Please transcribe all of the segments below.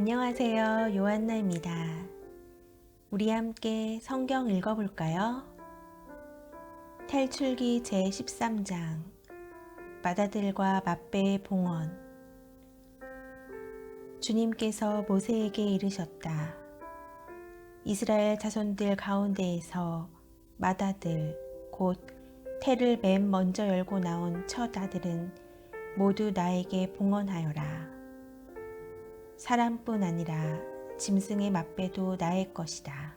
안녕하세요. 요한나입니다. 우리 함께 성경 읽어볼까요? 탈출기 제13장 마다들과 맛배의 봉헌 주님께서 모세에게 이르셨다. 이스라엘 자손들 가운데에서 마다들 곧 태를 맨 먼저 열고 나온 첫 아들은 모두 나에게 봉헌하여라. 사람뿐 아니라 짐승의 맛배도 나의 것이다.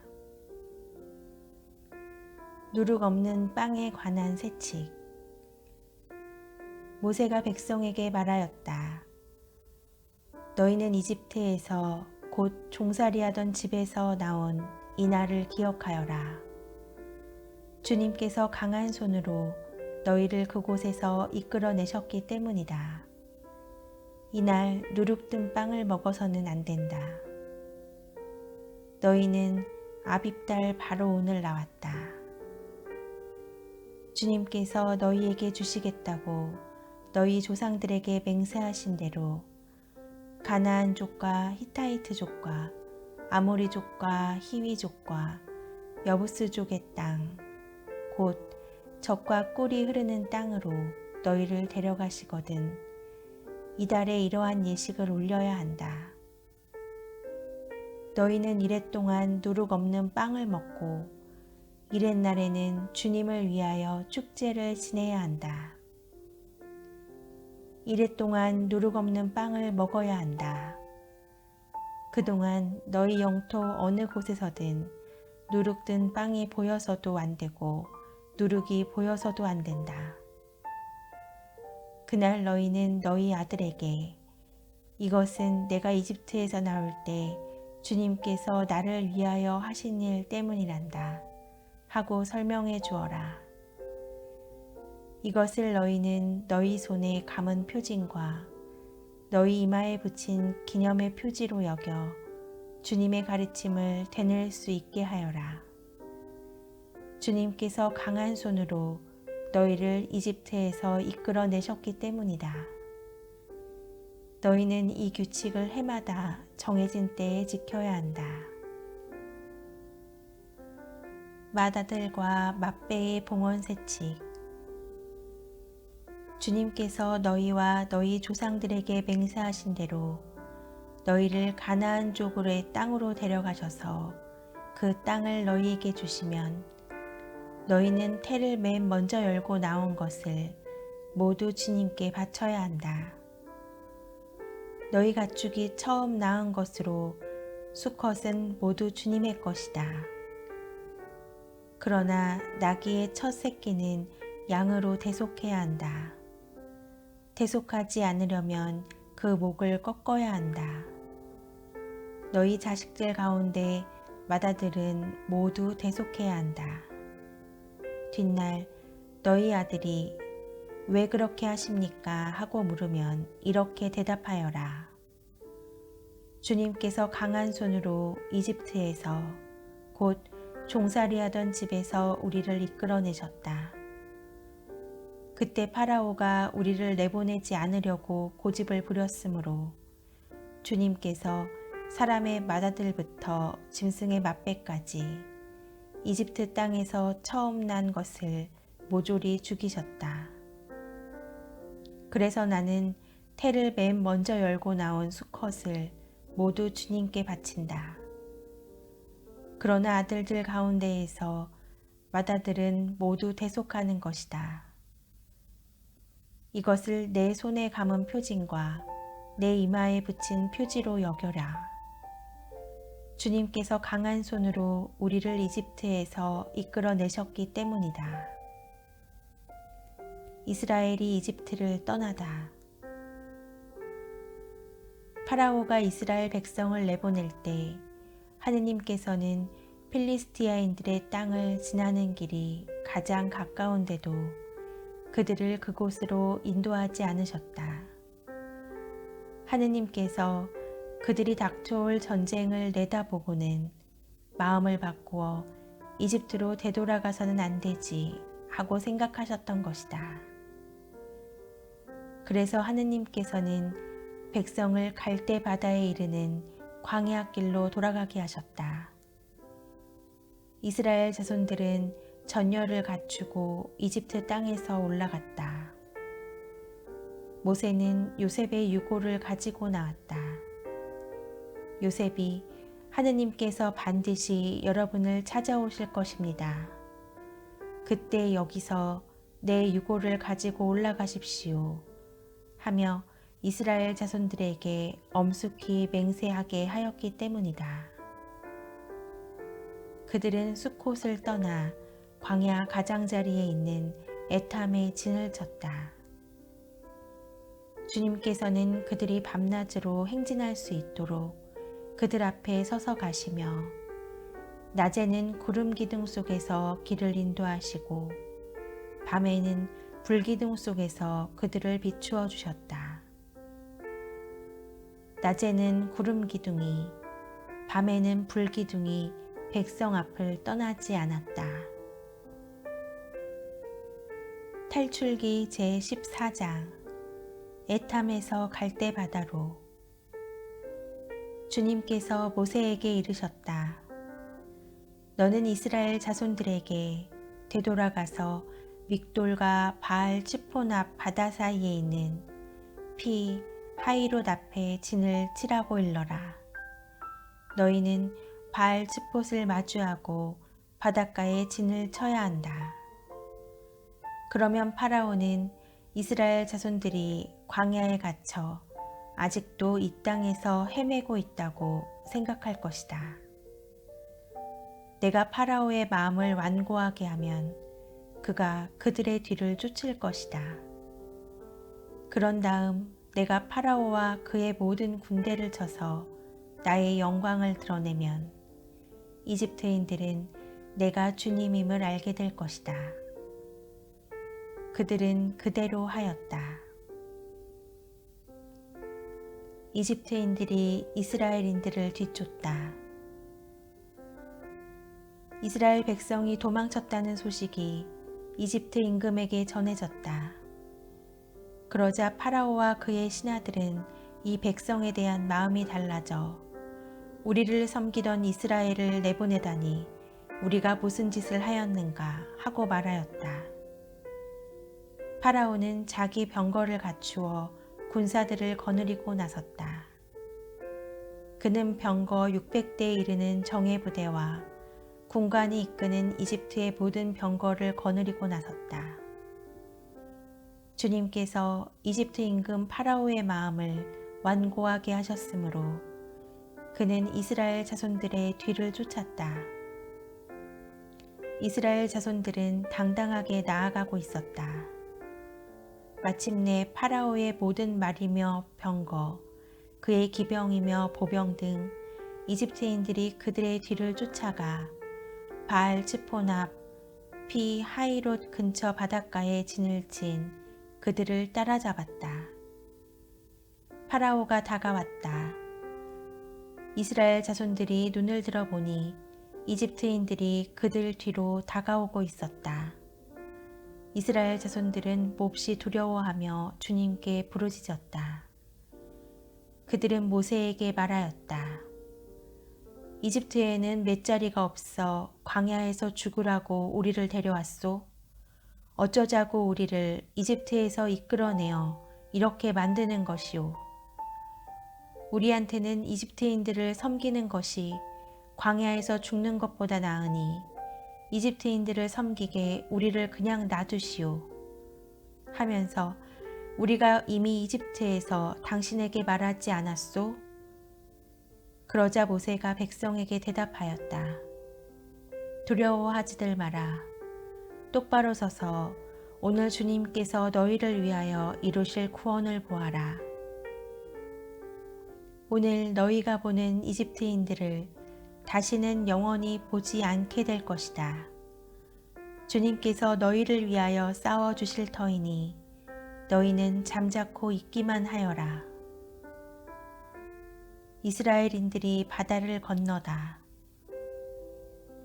누룩 없는 빵에 관한 세칙. 모세가 백성에게 말하였다. 너희는 이집트에서 곧 종살이하던 집에서 나온 이 날을 기억하여라. 주님께서 강한 손으로 너희를 그곳에서 이끌어내셨기 때문이다. 이날 누룩든 빵을 먹어서는 안 된다. 너희는 아빕달 바로 오늘 나왔다. 주님께서 너희에게 주시겠다고 너희 조상들에게 맹세하신 대로 가나안 족과 히타이트 족과 아모리 족과 히위 족과 여부스 족의 땅, 곧 적과 꿀이 흐르는 땅으로 너희를 데려가시거든 이달에 이러한 예식을 올려야 한다. 너희는 이랫 동안 누룩 없는 빵을 먹고 이랫 날에는 주님을 위하여 축제를 지내야 한다. 이랫 동안 누룩 없는 빵을 먹어야 한다. 그동안 너희 영토 어느 곳에서든 누룩 든 빵이 보여서도 안 되고 누룩이 보여서도 안 된다. 그날 너희는 너희 아들에게 이것은 내가 이집트에서 나올 때 주님께서 나를 위하여 하신 일 때문이란다 하고 설명해 주어라. 이것을 너희는 너희 손에 감은 표징과 너희 이마에 붙인 기념의 표지로 여겨 주님의 가르침을 되늘 수 있게 하여라. 주님께서 강한 손으로 너희를 이집트에서 이끌어 내셨기 때문이다. 너희는 이 규칙을 해마다 정해진 때에 지켜야 한다. 마다들과 맛배의 봉헌 세칙 주님께서 너희와 너희 조상들에게 맹세하신 대로 너희를 가나안 족으로의 땅으로 데려가셔서 그 땅을 너희에게 주시면 너희는 태를 맨 먼저 열고 나온 것을 모두 주님께 바쳐야 한다. 너희 가축이 처음 낳은 것으로 수컷은 모두 주님의 것이다. 그러나 나귀의 첫 새끼는 양으로 대속해야 한다. 대속하지 않으려면 그 목을 꺾어야 한다. 너희 자식들 가운데 마다들은 모두 대속해야 한다. 뒷날 너희 아들이 왜 그렇게 하십니까? 하고 물으면 이렇게 대답하여라. 주님께서 강한 손으로 이집트에서 곧 종살이하던 집에서 우리를 이끌어내셨다. 그때 파라오가 우리를 내보내지 않으려고 고집을 부렸으므로 주님께서 사람의 맏아들부터 짐승의 맏배까지 이집트 땅에서 처음 난 것을 모조리 죽이셨다. 그래서 나는 태를 맨 먼저 열고 나온 수컷을 모두 주님께 바친다. 그러나 아들들 가운데에서 맏아들은 모두 대속하는 것이다. 이것을 내 손에 감은 표징과 내 이마에 붙인 표지로 여겨라. 주님께서 강한 손으로 우리를 이집트에서 이끌어내셨기 때문이다. 이스라엘이 이집트를 떠나다. 파라오가 이스라엘 백성을 내보낼 때 하느님께서는 필리스티아인들의 땅을 지나는 길이 가장 가까운데도 그들을 그곳으로 인도하지 않으셨다. 하느님께서 그들이 닥쳐올 전쟁을 내다보고는 마음을 바꾸어 이집트로 되돌아가서는 안 되지 하고 생각하셨던 것이다. 그래서 하느님께서는 백성을 갈대 바다에 이르는 광야 길로 돌아가게 하셨다. 이스라엘 자손들은 전열을 갖추고 이집트 땅에서 올라갔다. 모세는 요셉의 유고를 가지고 나왔다. 요셉이 하느님께서 반드시 여러분을 찾아오실 것입니다. 그때 여기서 내 유고를 가지고 올라가십시오. 하며 이스라엘 자손들에게 엄숙히 맹세하게 하였기 때문이다. 그들은 수콧을 떠나 광야 가장자리에 있는 에탐에 진을 쳤다. 주님께서는 그들이 밤낮으로 행진할 수 있도록 그들 앞에 서서 가시며 낮에는 구름 기둥 속에서 길을 인도하시고 밤에는 불기둥 속에서 그들을 비추어 주셨다. 낮에는 구름 기둥이 밤에는 불기둥이 백성 앞을 떠나지 않았다. 탈출기 제14장 에탐에서 갈대 바다로 주님께서 모세에게 이르셨다. 너는 이스라엘 자손들에게 되돌아가서 믹돌과 바알 치폰 앞 바다 사이에 있는 피 하이롯 앞에 진을 치라고 일러라. 너희는 바알 치폿을 마주하고 바닷가에 진을 쳐야 한다. 그러면 파라오는 이스라엘 자손들이 광야에 갇혀 아직도 이 땅에서 헤매고 있다고 생각할 것이다. 내가 파라오의 마음을 완고하게 하면 그가 그들의 뒤를 쫓을 것이다. 그런 다음 내가 파라오와 그의 모든 군대를 쳐서 나의 영광을 드러내면 이집트인들은 내가 주님임을 알게 될 것이다. 그들은 그대로 하였다. 이집트인들이 이스라엘인들을 뒤쫓다. 이스라엘 백성이 도망쳤다는 소식이 이집트 임금에게 전해졌다. 그러자 파라오와 그의 신하들은 이 백성에 대한 마음이 달라져 우리를 섬기던 이스라엘을 내보내다니 우리가 무슨 짓을 하였는가 하고 말하였다. 파라오는 자기 병거를 갖추어 군사들을 거느리고 나섰다. 그는 병거 600대에 이르는 정예 부대와 군관이 이끄는 이집트의 모든 병거를 거느리고 나섰다. 주님께서 이집트 임금 파라오의 마음을 완고하게 하셨으므로 그는 이스라엘 자손들의 뒤를 쫓았다. 이스라엘 자손들은 당당하게 나아가고 있었다. 마침내 파라오의 모든 말이며 병거, 그의 기병이며 보병 등 이집트인들이 그들의 뒤를 쫓아가 바알 츠폰 앞피 하이롯 근처 바닷가에 진을 친 그들을 따라잡았다. 파라오가 다가왔다. 이스라엘 자손들이 눈을 들어보니 이집트인들이 그들 뒤로 다가오고 있었다. 이스라엘 자손들은 몹시 두려워하며 주님께 부르짖었다. 그들은 모세에게 말하였다. 이집트에는 맷자리가 없어 광야에서 죽으라고 우리를 데려왔소? 어쩌자고 우리를 이집트에서 이끌어내어 이렇게 만드는 것이오. 우리한테는 이집트인들을 섬기는 것이 광야에서 죽는 것보다 나으니 이집트인들을 섬기게 우리를 그냥 놔두시오. 하면서 우리가 이미 이집트에서 당신에게 말하지 않았소? 그러자 모세가 백성에게 대답하였다. 두려워하지들 마라. 똑바로 서서 오늘 주님께서 너희를 위하여 이루실 구원을 보아라. 오늘 너희가 보는 이집트인들을 다시는 영원히 보지 않게 될 것이다. 주님께서 너희를 위하여 싸워 주실 터이니 너희는 잠자코 있기만 하여라. 이스라엘인들이 바다를 건너다.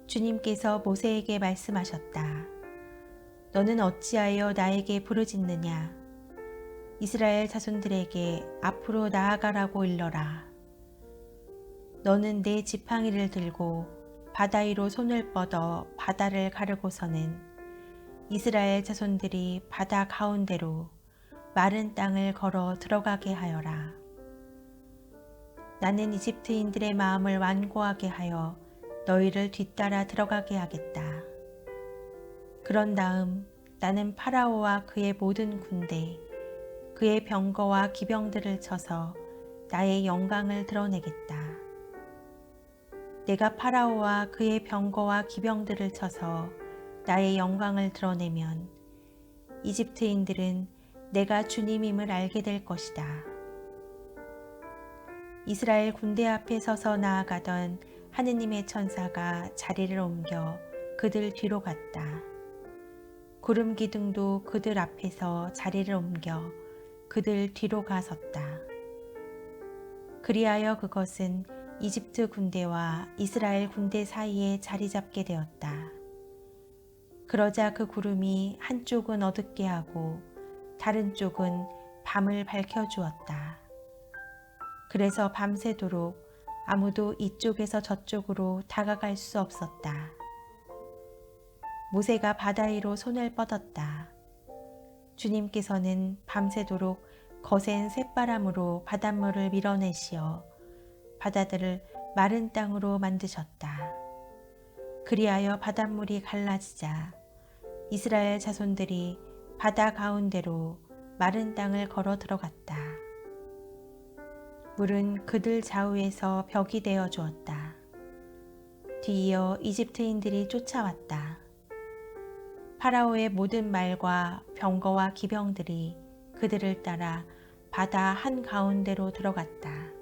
주님께서 모세에게 말씀하셨다. 너는 어찌하여 나에게 부르짖느냐? 이스라엘 자손들에게 앞으로 나아가라고 일러라. 너는 내 지팡이를 들고 바다 위로 손을 뻗어 바다를 가르고서는 이스라엘 자손들이 바다 가운데로 마른 땅을 걸어 들어가게 하여라. 나는 이집트인들의 마음을 완고하게 하여 너희를 뒤따라 들어가게 하겠다. 그런 다음 나는 파라오와 그의 모든 군대, 그의 병거와 기병들을 쳐서 나의 영광을 드러내겠다. 내가 파라오와 그의 병거와 기병들을 쳐서 나의 영광을 드러내면 이집트인들은 내가 주님임을 알게 될 것이다. 이스라엘 군대 앞에 서서 나아가던 하느님의 천사가 자리를 옮겨 그들 뒤로 갔다. 구름 기둥도 그들 앞에서 자리를 옮겨 그들 뒤로 가섰다. 그리하여 그것은 이집트 군대와 이스라엘 군대 사이에 자리 잡게 되었다. 그러자 그 구름이 한쪽은 어둡게 하고 다른 쪽은 밤을 밝혀 주었다. 그래서 밤새도록 아무도 이쪽에서 저쪽으로 다가갈 수 없었다. 모세가 바다 위로 손을 뻗었다. 주님께서는 밤새도록 거센 쇳바람으로 바닷물을 밀어내시어 바다들을 마른 땅으로 만드셨다. 그리하여 바닷물이 갈라지자 이스라엘 자손들이 바다 가운데로 마른 땅을 걸어 들어갔다. 물은 그들 좌우에서 벽이 되어 주었다. 뒤이어 이집트인들이 쫓아왔다. 파라오의 모든 말과 병거와 기병들이 그들을 따라 바다 한 가운데로 들어갔다.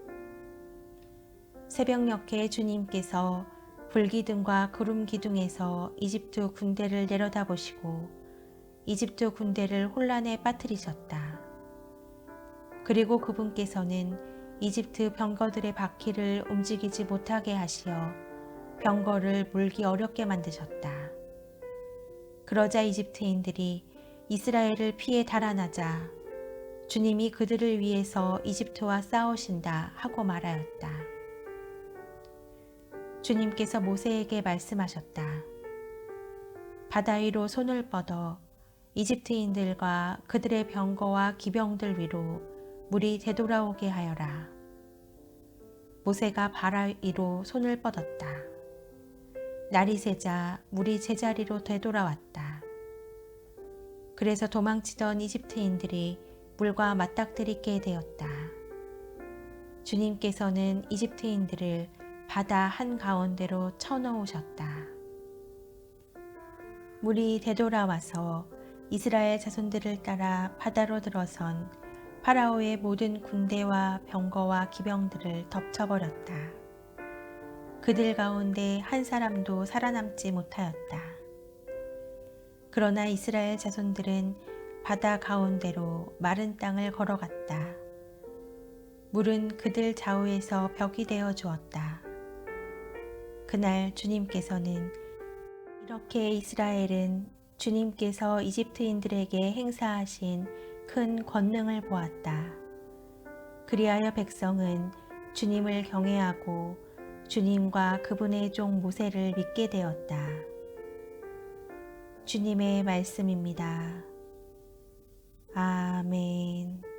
새벽녘에 주님께서 불기둥과 구름 기둥에서 이집트 군대를 내려다보시고 이집트 군대를 혼란에 빠뜨리셨다. 그리고 그분께서는 이집트 병거들의 바퀴를 움직이지 못하게 하시어 병거를 물기 어렵게 만드셨다. 그러자 이집트인들이 이스라엘을 피해 달아나자 주님이 그들을 위해서 이집트와 싸우신다 하고 말하였다. 주님께서 모세에게 말씀하셨다. 바다 위로 손을 뻗어 이집트인들과 그들의 병거와 기병들 위로 물이 되돌아오게 하여라. 모세가 바다 위로 손을 뻗었다. 날이 새자 물이 제자리로 되돌아왔다. 그래서 도망치던 이집트인들이 물과 맞닥뜨리게 되었다. 주님께서는 이집트인들을 바다 한가운데로 쳐넣으셨다. 물이 되돌아와서 이스라엘 자손들을 따라 바다로 들어선 파라오의 모든 군대와 병거와 기병들을 덮쳐버렸다. 그들 가운데 한 사람도 살아남지 못하였다. 그러나 이스라엘 자손들은 바다 가운데로 마른 땅을 걸어갔다. 물은 그들 좌우에서 벽이 되어 주었다. 그날 주님께서는 이렇게 이스라엘은 주님께서 이집트인들에게 행사하신 큰 권능을 보았다. 그리하여 백성은 주님을 경외하고 주님과 그분의 종 모세를 믿게 되었다. 주님의 말씀입니다. 아멘.